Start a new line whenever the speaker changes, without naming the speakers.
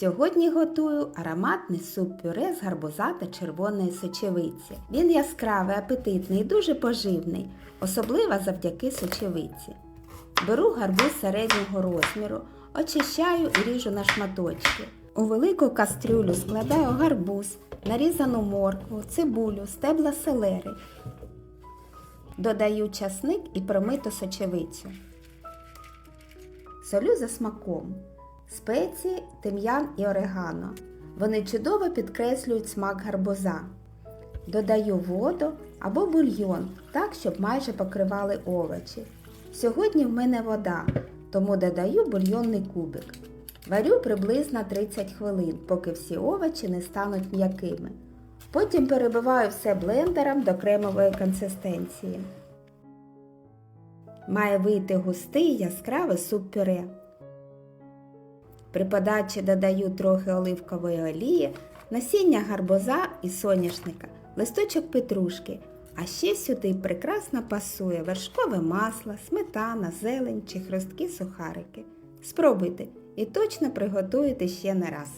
Сьогодні готую ароматний суп-пюре з гарбуза та червоної сочевиці. Він яскравий, апетитний і дуже поживний, особливо завдяки сочевиці. Беру гарбуз середнього розміру, очищаю і ріжу на шматочки. У велику кастрюлю складаю гарбуз, нарізану моркву, цибулю, стебла селери. Додаю часник і промиту сочевицю. Солю за смаком. Спеції, тим'ян і орегано. Вони чудово підкреслюють смак гарбуза. Додаю воду або бульйон, так, щоб майже покривали овочі. Сьогодні в мене вода, тому додаю бульйонний кубик. Варю приблизно 30 хвилин, поки всі овочі не стануть м'якими. Потім перебиваю все блендером до кремової консистенції. Має вийти густий яскравий суп-пюре. При подачі додаю трохи оливкової олії, насіння гарбуза і соняшника, листочок петрушки, а ще сюди прекрасно пасує вершкове масло, сметана, зелень чи хрусткі сухарики. Спробуйте і точно приготуєте ще не раз.